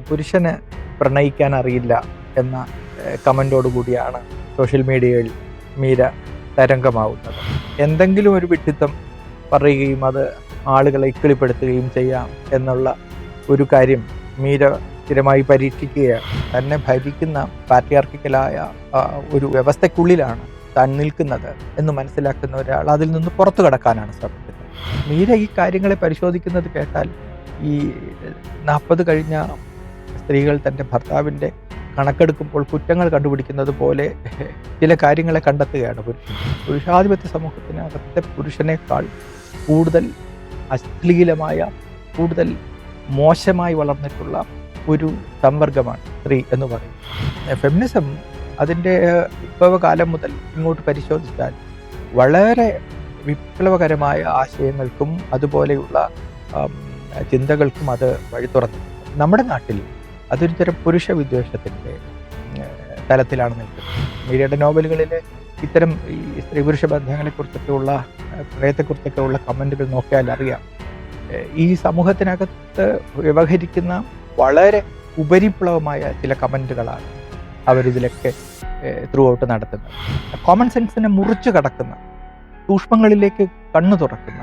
പുരുഷന് പ്രണയിക്കാൻ അറിയില്ല എന്ന കമന്റോടു കൂടിയാണ് സോഷ്യൽ മീഡിയയിൽ മീര തരംഗമാവുന്നത്. എന്തെങ്കിലും ഒരു വിഡ്ഢിത്തം പറയുകയും അത് ആളുകളെ ഇക്കിളിപ്പെടുത്തുകയും ചെയ്യാം എന്നുള്ള ഒരു കാര്യം മീര സ്ഥിരമായി പരീക്ഷിക്കുകയാണ്. തന്നെ ഭരിക്കുന്ന പാട്രിയാർക്കിക്കലായ ആ, ഒരു വ്യവസ്ഥയ്ക്കുള്ളിലാണ് താൻ നിൽക്കുന്നത് എന്ന് മനസ്സിലാക്കുന്ന ഒരാൾ അതിൽ നിന്ന് പുറത്തു കടക്കാനാണ് ശ്രമിക്കുന്നത്. മീര ഈ കാര്യങ്ങളെ പരിശോധിക്കുന്നത് കേട്ടാൽ ഈ നാൽപ്പത് കഴിഞ്ഞ സ്ത്രീകൾ തന്റെ ഭർത്താവിന്റെ കണക്കെടുക്കുമ്പോൾ കുറ്റങ്ങൾ കണ്ടുപിടിക്കുന്നത് പോലെ ചില കാര്യങ്ങളെ കണ്ടെത്തുകയാണ് പുരുഷൻ. പുരുഷാധിപത്യ സമൂഹത്തിനകത്തെ പുരുഷനേക്കാൾ കൂടുതൽ അശ്ലീലമായ കൂടുതൽ മോശമായി വളർന്നിട്ടുള്ള ഒരു സംവർഗമാണ് സ്ത്രീ എന്ന് പറയും ഫെമിനിസം അതിന്റെ വിപ്ലവകാലം മുതൽ ഇങ്ങോട്ട് പരിശോധിച്ചാൽ വളരെ വിപ്ലവകരമായ ആശയങ്ങൾക്കും അതുപോലെയുള്ള ചിന്തകൾക്കും അത് വഴി തുറന്നു നമ്മുടെ നാട്ടിൽ അതൊരു തരം പുരുഷ വിദ്വേഷത്തിന്റെ തലത്തിലാണ് നിൽക്കുന്നത്. മീരയുടെ നോവലുകളിൽ ഇത്തരം ഈ സ്ത്രീ പുരുഷ ബന്ധങ്ങളെക്കുറിച്ചൊക്കെ ഉള്ള പ്രണയത്തെക്കുറിച്ചൊക്കെ ഉള്ള കമന്റുകൾ നോക്കിയാൽ അറിയാം. ഈ സമൂഹത്തിനകത്ത് വ്യവഹരിക്കുന്ന വളരെ ഉപരിപ്ലവമായ ചില കമന്റുകളാണ് അവരിതിലൊക്കെ ത്രൂ ഔട്ട് നടത്തുന്നത്. കോമൺ സെൻസിനെ മുറിച്ചു കടക്കുന്ന സൂക്ഷ്മങ്ങളിലേക്ക് കണ്ണു തുറക്കുന്ന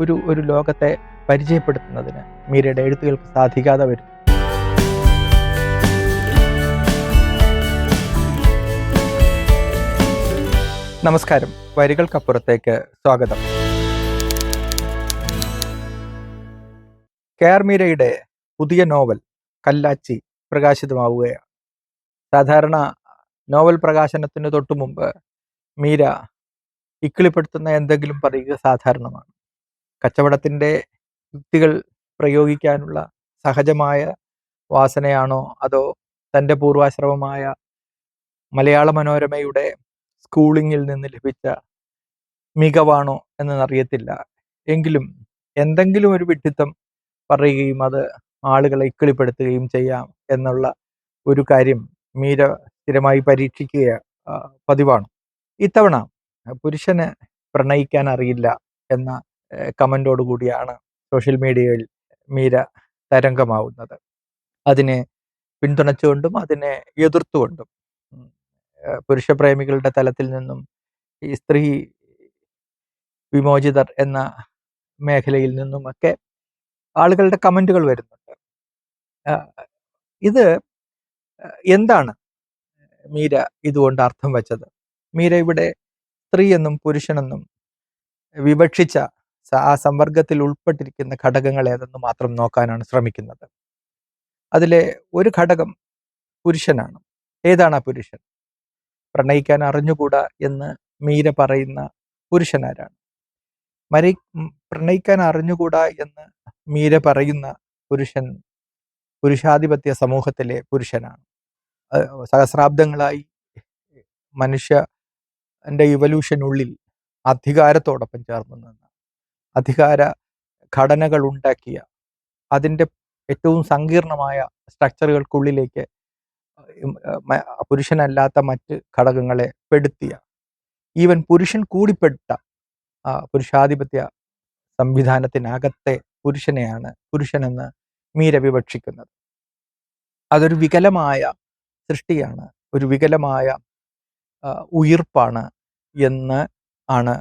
ഒരു ഒരു ലോകത്തെ പരിചയപ്പെടുത്തുന്നതിന് മീരയുടെ എഴുത്തുകൾക്ക് സാധിക്കാതെ വരും നമസ്കാരം. വരികൾക്കപ്പുറത്തേക്ക് സ്വാഗതം. കെ ആർ മീരയുടെ പുതിയ നോവൽ കല്ലാച്ചി പ്രകാശിതമാവുകയാണ്. സാധാരണ നോവൽ പ്രകാശനത്തിന് തൊട്ടു മുമ്പ് മീര ഇക്കിളിപ്പെടുത്തുന്ന എന്തെങ്കിലും പറയുക സാധാരണമാണ്. കച്ചവടത്തിന്റെ യുക്തികൾ പ്രയോഗിക്കാനുള്ള സഹജമായ വാസനയാണോ അതോ തന്റെ പൂർവാശ്രമമായ മലയാള മനോരമയുടെ സ്കൂളിങ്ങിൽ നിന്ന് ലഭിച്ച മികവാണോ എന്നറിയത്തില്ല. എങ്കിലും എന്തെങ്കിലും ഒരു വിഡിത്തം പറയുകയും അത് ആളുകളെ ഇക്കിളിപ്പെടുത്തുകയും ചെയ്യാം എന്നുള്ള ഒരു കാര്യം മീര സ്ഥിരമായി പരീക്ഷിക്കുക പതിവാണ്. ഇത്തവണ പുരുഷന് പ്രണയിക്കാൻ അറിയില്ല എന്ന കമന്റോടു കൂടിയാണ് സോഷ്യൽ മീഡിയയിൽ മീര തരംഗമാവുന്നത്. അതിനെ പിന്തുണച്ചുകൊണ്ടും അതിനെ എതിർത്തുകൊണ്ടും പുരുഷപ്രേമികളുടെ തലത്തിൽ നിന്നും ഈ സ്ത്രീ വിമോചിതർ എന്ന മേഖലയിൽ നിന്നുമൊക്കെ ആളുകളുടെ കമന്റുകൾ വരുന്നുണ്ട്. ഇത് എന്താണ് മീര ഇതുകൊണ്ട് അർത്ഥം വച്ചത്? മീര ഇവിടെ സ്ത്രീ എന്നും പുരുഷനെന്നും വിവക്ഷിച്ച ആ സമ്പർക്കത്തിൽ ഉൾപ്പെട്ടിരിക്കുന്ന ഘടകങ്ങൾ ഏതെന്ന് മാത്രം നോക്കാനാണ് ശ്രമിക്കുന്നത്. അതിലെ ഒരു ഘടകം പുരുഷനാണ്. ഏതാണ് ആ പുരുഷൻ? പ്രണയിക്കാൻ അറിഞ്ഞുകൂടാ എന്ന് മീര പറയുന്ന പുരുഷനാരാണ്. മരി പ്രണയിക്കാൻ അറിഞ്ഞുകൂടാ എന്ന് മീര പറയുന്ന പുരുഷൻ പുരുഷാധിപത്യ സമൂഹത്തിലെ പുരുഷനാണ്. സഹസ്രാബ്ദങ്ങളായി മനുഷ്യ എന്റെ ഇവല്യൂഷനുള്ളിൽ അധികാരത്തോടൊപ്പം ചേർന്നു നിന്ന് അധികാര ഘടനകൾ ഉണ്ടാക്കിയ അതിന്റെ ഏറ്റവും സങ്കീർണമായ സ്ട്രക്ചറുകൾക്കുള്ളിലേക്ക് പുരുഷനല്ലാത്ത മറ്റ് ഘടകങ്ങളെ പെടുത്തിയ. ഈവൻ പുരുഷൻ കൂടിപ്പെട്ട പുരുഷാധിപത്യ സംവിധാനത്തിനകത്തെ പുരുഷനെയാണ് പുരുഷനെന്ന് മീര വിവക്ഷിക്കുന്നത്. അതൊരു വികലമായ സൃഷ്ടിയാണ് ഒരു വികലമായ ഉയിർപ്പാണ് എന്ന് ആണ്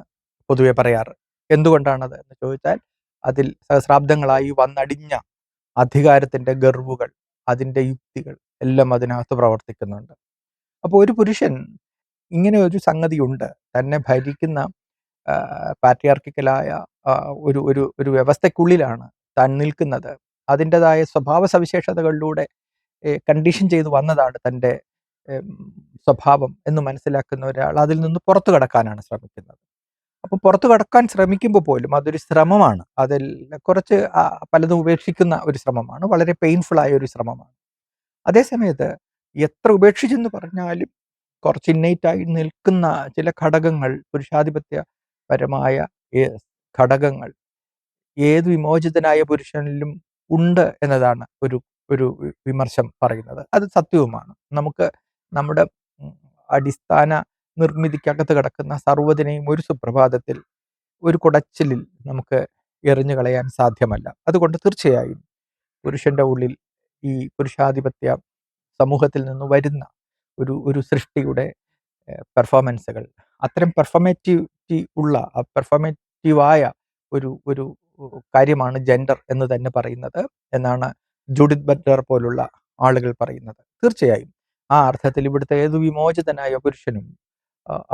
പൊതുവെ പറയാറ്. എന്തുകൊണ്ടാണത് എന്ന് ചോദിച്ചാൽ അതിൽ സഹസ്രാബ്ദങ്ങളായി വന്നടിഞ്ഞ അധികാരത്തിന്റെ ഗർവുകൾ. അതിന്റെ യുക്തികൾ എല്ലാം അതിനകത്ത് പ്രവർത്തിക്കുന്നുണ്ട്. അപ്പോൾ ഒരു പുരുഷൻ ഇങ്ങനെ ഒരു സംഗതിയുണ്ട്. തന്നെ ഭരിക്കുന്ന പാട്രിയാർക്കിക്കലായ ഒരു ഒരു ഒരു വ്യവസ്ഥയ്ക്കുള്ളിലാണ് താൻ നിൽക്കുന്നത്. അതിന്റെതായ സ്വഭാവ സവിശേഷതകളിലൂടെ കണ്ടീഷൻ ചെയ്തു വന്നതാണ് തന്റെ സ്വഭാവം എന്ന് മനസ്സിലാക്കുന്ന ഒരാൾ അതിൽ നിന്ന് പുറത്തു കടക്കാനാണ് ശ്രമിക്കുന്നത്. അപ്പോൾ പുറത്തു കടക്കാൻ ശ്രമിക്കുമ്പോൾ പോലും അതൊരു ശ്രമമാണ്. അതിൽ കുറച്ച് പലതും ഉപേക്ഷിക്കുന്ന ഒരു ശ്രമമാണ്. വളരെ പെയിൻഫുൾ ആയ ഒരു ശ്രമമാണ്. അതേസമയത്ത് എത്ര ഉപേക്ഷിച്ചെന്ന് പറഞ്ഞാലും കുറച്ച് ഇന്നേറ്റായി നിൽക്കുന്ന ചില ഘടകങ്ങൾ പുരുഷാധിപത്യപരമായ ഘടകങ്ങൾ ഏത് വിമോചിതനായ പുരുഷനിലും ഉണ്ട് എന്നതാണ് ഒരു ഒരു വിമർശം പറയുന്നത്. അത് സത്യവുമാണ്. നമുക്ക് നമ്മുടെ അടിസ്ഥാന നിർമ്മിതിക്കകത്ത് കിടക്കുന്ന സർവതിനെയും ഒരു സുപ്രഭാതത്തിൽ ഒരു കുടച്ചിലിൽ നമുക്ക് എറിഞ്ഞു കളയാൻ സാധ്യമല്ല. അതുകൊണ്ട് തീർച്ചയായും പുരുഷന്റെ ഉള്ളിൽ ഈ പുരുഷാധിപത്യ സമൂഹത്തിൽ നിന്ന് വരുന്ന ഒരു ഒരു സൃഷ്ടിയുടെ പെർഫോമൻസുകൾ അത്തരം പെർഫോമേറ്റിവിറ്റി ഉള്ള പെർഫോമേറ്റീവായ ഒരു ഒരു കാര്യമാണ് ജെൻഡർ എന്ന് തന്നെ പറയുന്നത് എന്നാണ് ജൂഡിത് ബട്ട്ലർ പോലുള്ള ആളുകൾ പറയുന്നത്. തീർച്ചയായും ആ അർത്ഥത്തിൽ ഇവിടുത്തെ ഏത് വിമോചിതനായ പുരുഷനും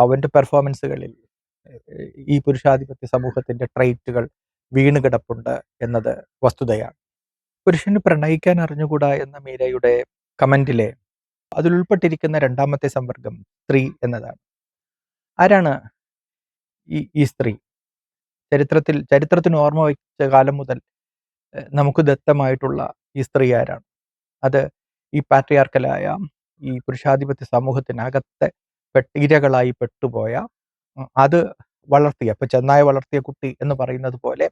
അവന്റെ പെർഫോമൻസുകളിൽ ഈ പുരുഷാധിപത്യ സമൂഹത്തിന്റെ ട്രൈറ്റുകൾ വീണുകിടപ്പുണ്ട് എന്നത് വസ്തുതയാണ്. പുരുഷന് പ്രണയിക്കാൻ അറിഞ്ഞുകൂടാ എന്ന മീരയുടെ കമന്റിലെ അതിലുൾപ്പെട്ടിരിക്കുന്ന രണ്ടാമത്തെ സമ്പർക്കം സ്ത്രീ എന്നതാണ്. ആരാണ് ഈ ഈ സ്ത്രീ? ചരിത്രത്തിൽ ചരിത്രത്തിന് ഓർമ്മ വെച്ച കാലം മുതൽ നമുക്ക് ദത്തമായിട്ടുള്ള ഈ സ്ത്രീ ആരാണ്? അത് ഈ പാട്രിയാർക്കലായ ഈ പുരുഷാധിപത്യ സമൂഹത്തിനകത്തെ പെട്ടീരകളായി പെട്ടുപോയ ഉം, അത് വളർത്തിയ ഇപ്പൊ ചെന്നായ വളർത്തിയ കുട്ടി എന്ന് പറയുന്നത് പോലെ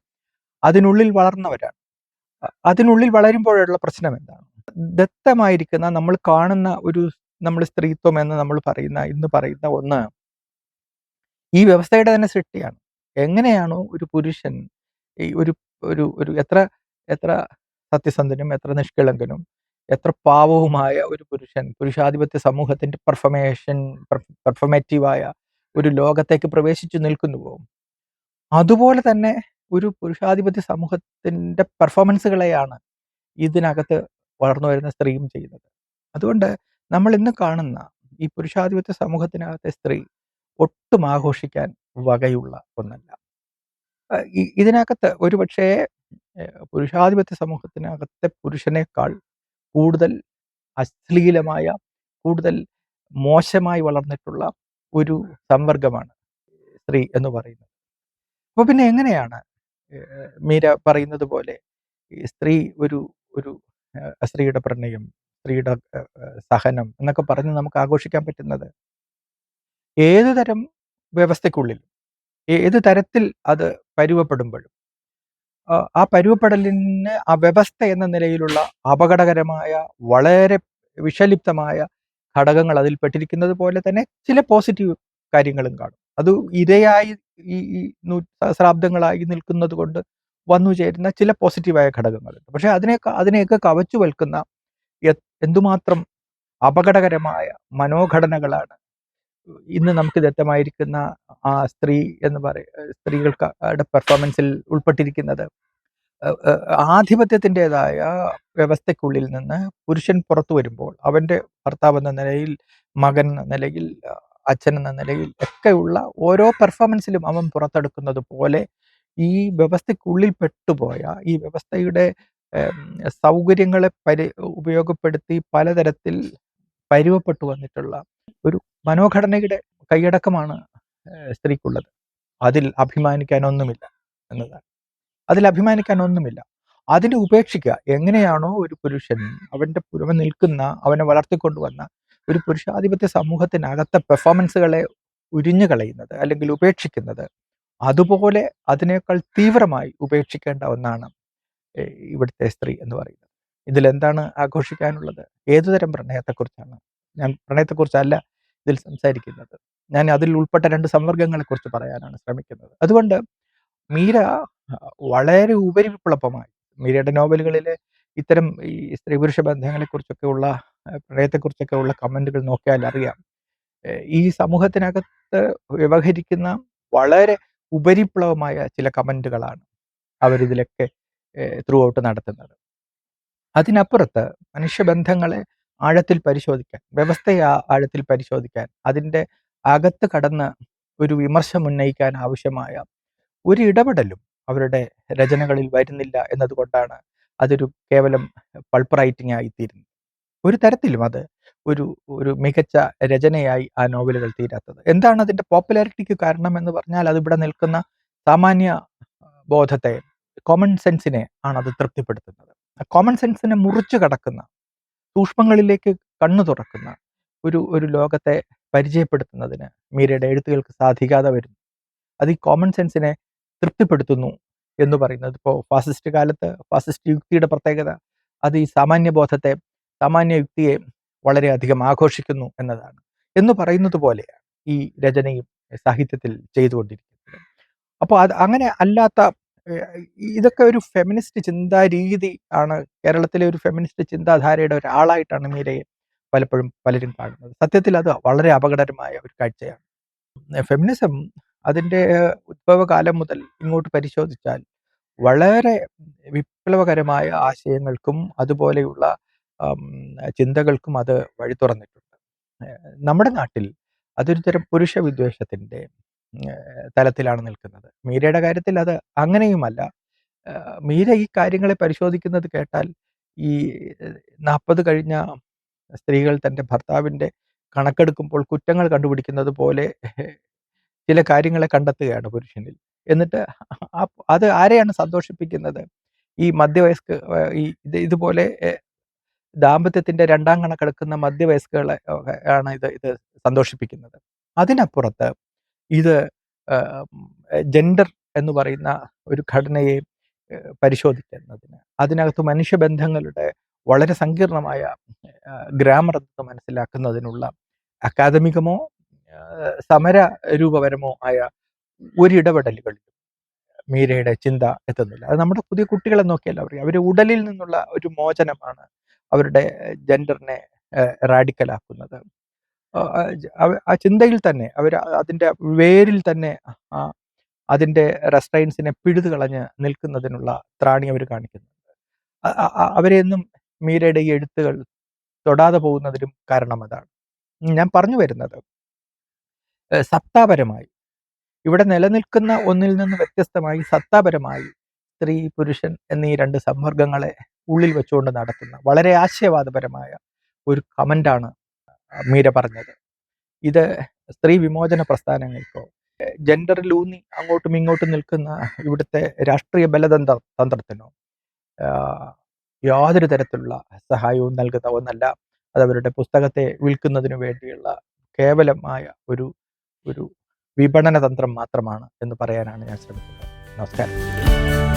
അതിനുള്ളിൽ വളർന്നവരാണ്. അതിനുള്ളിൽ വളരുമ്പോഴുള്ള പ്രശ്നം എന്താണ്? ദത്തമായിരിക്കുന്ന നമ്മൾ കാണുന്ന ഒരു നമ്മൾ സ്ത്രീത്വം എന്ന് നമ്മൾ പറയുന്ന ഇന്ന് പറയുന്ന ഒന്ന് ഈ വ്യവസ്ഥയുടെ തന്നെ സൃഷ്ടിയാണ്. എങ്ങനെയാണോ ഒരു പുരുഷൻ ഈ ഒരു ഒരു ഒരു എത്ര എത്ര സത്യസന്ധനും എത്ര നിഷ്കളങ്കനും എത്ര പാവവുമായ ഒരു പുരുഷൻ പുരുഷാധിപത്യ സമൂഹത്തിന്റെ പെർഫമേഷൻ പെർഫമേറ്റീവായ ഒരു ലോകത്തേക്ക് പ്രവേശിച്ചു നിൽക്കുന്നുവോ? അതുപോലെ തന്നെ ഒരു പുരുഷാധിപത്യ സമൂഹത്തിന്റെ പെർഫോമൻസുകളെയാണ് ഇതിനകത്ത് വളർന്നു വരുന്ന സ്ത്രീയും ചെയ്യുന്നത്. അതുകൊണ്ട് നമ്മൾ ഇന്ന് കാണുന്ന ഈ പുരുഷാധിപത്യ സമൂഹത്തിനകത്തെ സ്ത്രീ ഒട്ടും ആഘോഷിക്കാൻ വകയുള്ള ഒന്നല്ല. ഇതിനകത്ത് ഒരുപക്ഷേ പുരുഷാധിപത്യ സമൂഹത്തിനകത്തെ പുരുഷനേക്കാൾ കൂടുതൽ അശ്ലീലമായ കൂടുതൽ മോശമായി വളർന്നിട്ടുള്ള ഒരു സംവർഗമാണ് സ്ത്രീ എന്ന് പറയുന്നത്. അപ്പൊ പിന്നെ എങ്ങനെയാണ് മീര പറയുന്നത് പോലെ സ്ത്രീ ഒരു ഒരു സ്ത്രീയുടെ പ്രണയം സ്ത്രീയുടെ സഹനം എന്നൊക്കെ പറഞ്ഞ് നമുക്ക് ആഘോഷിക്കാൻ പറ്റുന്നത്? ഏതു തരം വ്യവസ്ഥയ്ക്കുള്ളിൽ ഏത് തരത്തിൽ അത് പരുവപ്പെടുമ്പോഴും ആ പരുവപ്പെടലിന് ആ വ്യവസ്ഥ എന്ന നിലയിലുള്ള അപകടകരമായ വളരെ വിഷലിപ്തമായ ഘടകങ്ങൾ അതിൽ പെട്ടിരിക്കുന്നത് പോലെ തന്നെ ചില പോസിറ്റീവ് കാര്യങ്ങളും കാണും. അത് ഇരയായി ഈ നൂ നിൽക്കുന്നത് കൊണ്ട് വന്നു ചേരുന്ന ചില പോസിറ്റീവായ ഘടകങ്ങളുണ്ട്. പക്ഷെ അതിനെ അതിനെയൊക്കെ കവച്ചു വൽക്കുന്ന എന്തുമാത്രം അപകടകരമായ മനോഘടനകളാണ് ഇന്ന് നമുക്ക് ദത്തമായിരിക്കുന്ന ആ സ്ത്രീ എന്ന് പറയ സ്ത്രീകൾക്ക് പെർഫോമൻസിൽ ഉൾപ്പെട്ടിരിക്കുന്നത് ആധിപത്യത്തിന്റെതായ വ്യവസ്ഥയ്ക്കുള്ളിൽ നിന്ന് പുരുഷൻ പുറത്തു വരുമ്പോൾ അവന്റെ ഭർത്താവ് എന്ന നിലയിൽ മകൻ എന്ന നിലയിൽ അച്ഛൻ എന്ന നിലയിൽ ഒക്കെയുള്ള ഓരോ പെർഫോമൻസിലും അവൻ പുറത്തെടുക്കുന്നത് പോലെ ഈ വ്യവസ്ഥയ്ക്കുള്ളിൽ പെട്ടുപോയ ഈ വ്യവസ്ഥയുടെ സൗകര്യങ്ങളെ പരി ഉപയോഗപ്പെടുത്തി പലതരത്തിൽ പരുവപ്പെട്ടു വന്നിട്ടുള്ള ഒരു മനോഘടനയുടെ കൈയടക്കമാണ് സ്ത്രീക്കുള്ളത്. അതിൽ അഭിമാനിക്കാനൊന്നുമില്ല എന്നതാണ്. അതിൽ അഭിമാനിക്കാനൊന്നുമില്ല. അതിനെ ഉപേക്ഷിക്കുക. എങ്ങനെയാണോ ഒരു പുരുഷൻ അവന്റെ പുറമെ നിൽക്കുന്ന അവനെ വളർത്തിക്കൊണ്ടുവന്ന ഒരു പുരുഷാധിപത്യ സമൂഹത്തിനകത്തെ പെർഫോമൻസുകളെ ഉരിഞ്ഞു കളയുന്നത് അല്ലെങ്കിൽ ഉപേക്ഷിക്കുന്നത് അതുപോലെ അതിനേക്കാൾ തീവ്രമായി ഉപേക്ഷിക്കേണ്ട ഒന്നാണ് ഇവിടുത്തെ സ്ത്രീ എന്ന് പറയുന്നത്. ഇതിൽ എന്താണ് ആഘോഷിക്കാനുള്ളത്? ഏതുതരം പ്രണയത്തെക്കുറിച്ചാണ്? ഞാൻ പ്രണയത്തെക്കുറിച്ചല്ല ഇതിൽ സംസാരിക്കുന്നത്. ഞാൻ അതിൽ ഉൾപ്പെട്ട രണ്ട് സംവർഗങ്ങളെ കുറിച്ച് പറയാനാണ് ശ്രമിക്കുന്നത്. അതുകൊണ്ട് മീര വളരെ ഉപരിപ്ലവമായി മീരയുടെ നോവലുകളിലെ ഇത്തരം ഈ സ്ത്രീ പുരുഷ ബന്ധങ്ങളെക്കുറിച്ചൊക്കെ ഉള്ള പ്രണയത്തെക്കുറിച്ചൊക്കെ ഉള്ള കമന്റുകൾ നോക്കിയാൽ അറിയാം. ഈ സമൂഹത്തിനകത്ത് വ്യവഹരിക്കുന്ന വളരെ ഉപരിപ്ലവമായ ചില കമന്റുകളാണ് അവരിതിലൊക്കെ ത്രൂ ഔട്ട് നടത്തുന്നത്. അതിനപ്പുറത്ത് മനുഷ്യബന്ധങ്ങളെ ആഴത്തിൽ പരിശോധിക്കാൻ വ്യവസ്ഥയെ ആഴത്തിൽ പരിശോധിക്കാൻ അതിന്റെ അകത്ത് കടന്ന് ഒരു വിമർശം ഉന്നയിക്കാൻ ആവശ്യമായ ഒരു ഇടപെടലും അവരുടെ രചനകളിൽ വരുന്നില്ല എന്നതുകൊണ്ടാണ് അതൊരു കേവലം പൾപ്പ് റൈറ്റിംഗ് ആയിത്തീരുന്നത് ഒരു തരത്തിലും അത് ഒരു ഒരു മികച്ച രചനയായി ആ നോവലുകൾ തീരാത്തത്. എന്താണ് അതിന്റെ പോപ്പുലാരിറ്റിക്ക് കാരണം എന്ന് പറഞ്ഞാൽ അത് ഇവിടെ നിൽക്കുന്ന സാമാന്യ ബോധത്തെ കോമൺ സെൻസിനെ ആണ് അത് തൃപ്തിപ്പെടുത്തുന്നത്. കോമൺ സെൻസിനെ മുറിച്ചു കടക്കുന്ന സൂക്ഷ്മങ്ങളിലേക്ക് കണ്ണു തുറക്കുന്ന ഒരു ഒരു ലോകത്തെ പരിചയപ്പെടുത്തുന്നതിന് മീരയുടെ എഴുത്തുകൾക്ക് സാധിക്കാതെ വരുന്നു. അത് ഈ കോമൺ സെൻസിനെ തൃപ്തിപ്പെടുത്തുന്നു എന്ന് പറയുന്നത് ഇപ്പോൾ ഫാസിസ്റ്റ് കാലത്ത് ഫാസിസ്റ്റ് യുക്തിയുടെ പ്രത്യേകത. അത് ഈ സാമാന്യ ബോധത്തെ സാമാന്യ യുക്തിയെ വളരെയധികം ആഘോഷിക്കുന്നു എന്നതാണ്. എന്ന് പറയുന്നത് പോലെയാണ് ഈ രചനയും സാഹിത്യത്തിൽ ചെയ്തുകൊണ്ടിരിക്കുന്നത്. അപ്പോൾ അത് അങ്ങനെ അല്ലാത്ത ഇതൊക്കെ ഒരു ഫെമിനിസ്റ്റ് ചിന്താ രീതി ആണ്. കേരളത്തിലെ ഒരു ഫെമിനിസ്റ്റ് ചിന്താധാരയുടെ ഒരാളായിട്ടാണ് മീരയെ പലപ്പോഴും പലരും കാണുന്നത്. സത്യത്തിൽ അത് വളരെ അപകടകരമായ ഒരു കാഴ്ചയാണ്. ഫെമിനിസം അതിന്റെ ഉദ്ഭവകാലം മുതൽ ഇങ്ങോട്ട് പരിശോധിച്ചാൽ വളരെ വിപ്ലവകരമായ ആശയങ്ങൾക്കും അതുപോലെയുള്ള ചിന്തകൾക്കും അത് വഴി തുറന്നിട്ടുണ്ട് നമ്മുടെ നാട്ടിൽ അതൊരു തരം പുരുഷ വിദ്വേഷത്തിന്റെ തലത്തിലാണ് നിൽക്കുന്നത്. മീരയുടെ കാര്യത്തിൽ അത് അങ്ങനെയുമല്ല. മീര ഈ കാര്യങ്ങളെ പരിശോധിക്കുന്നത് കേട്ടാൽ ഈ നാൽപ്പത് കഴിഞ്ഞ സ്ത്രീകൾ തന്റെ ഭർത്താവിന്റെ കണക്കെടുക്കുമ്പോൾ കുറ്റങ്ങൾ കണ്ടുപിടിക്കുന്നത് പോലെ ചില കാര്യങ്ങളെ കണ്ടെത്തുകയാണ് പുരുഷനിൽ. എന്നിട്ട് അത് ആരെയാണ് സന്തോഷിപ്പിക്കുന്നത്? ഈ മധ്യവയസ്ക ഈ ഇത് ഇതുപോലെ ദാമ്പത്യത്തിന്റെ രണ്ടാം കണക്കെടുക്കുന്ന മധ്യവയസ്കുകളെ ആണ് ഇത് ഇത് സന്തോഷിപ്പിക്കുന്നത്. അതിനപ്പുറത്ത് ഇത് ജെൻഡർ എന്ന് പറയുന്ന ഒരു ഘടനയെ പരിശോധിക്കുന്നതിന്. അതിനകത്ത് മനുഷ്യബന്ധങ്ങളുടെ വളരെ സങ്കീർണമായ ഗ്രാമർ മനസ്സിലാക്കുന്നതിനുള്ള അക്കാദമികമോ സമര രൂപപരമോ ആയ ഒരിടപെടലുകളിലും മീരയുടെ ചിന്ത എത്തുന്നില്ല. അത് നമ്മുടെ പുതിയ കുട്ടികളെ നോക്കിയല്ല പറയും അവർ ഉടലിൽ നിന്നുള്ള ഒരു മോചനമാണ് അവരുടെ ജെൻഡറിനെ റാഡിക്കലാക്കുന്നത് ആ ചിന്തയിൽ തന്നെ അവർ അതിന്റെ വേരിൽ തന്നെ അതിന്റെ റെസ്റ്റൈൻസിനെ പിഴുതു കളഞ്ഞ് നിൽക്കുന്നതിനുള്ള ത്രാണി അവർ കാണിക്കുന്നുണ്ട്. അ- അ- അ- അവരെയൊന്നും മീരയുടെ ഈ എഴുത്തുകൾ തൊടാതെ പോകുന്നതിനും കാരണം അതാണ്. ഞാൻ പറഞ്ഞു വരുന്നത് സത്താപരമായി. ഇവിടെ നിലനിൽക്കുന്ന ഒന്നിൽ നിന്ന് വ്യത്യസ്തമായി സത്താപരമായി സ്ത്രീ പുരുഷൻ എന്നീ രണ്ട് സമ്മർഗങ്ങളെ ഉള്ളിൽ വെച്ചുകൊണ്ട് നടത്തുന്ന വളരെ ആശയവാദപരമായ ഒരു കമന്റാണ് മീര പറഞ്ഞത്. ഇത് സ്ത്രീ വിമോചന പ്രസ്ഥാനങ്ങൾക്കോ ജെൻഡറിലൂന്നി അങ്ങോട്ടും ഇങ്ങോട്ടും നിൽക്കുന്ന ഇവിടുത്തെ രാഷ്ട്രീയ ബലതന്ത്ര തന്ത്രത്തിനോ യാതൊരു തരത്തിലുള്ള സഹായവും നൽകുന്ന ഒന്നല്ല. അത് അവരുടെ പുസ്തകത്തെ വിൽക്കുന്നതിനു വേണ്ടിയുള്ള കേവലമായ ഒരു ഒരു വിപണന തന്ത്രം മാത്രമാണ് എന്ന് പറയാനാണ് ഞാൻ ശ്രമിക്കുന്നത്. നമസ്കാരം.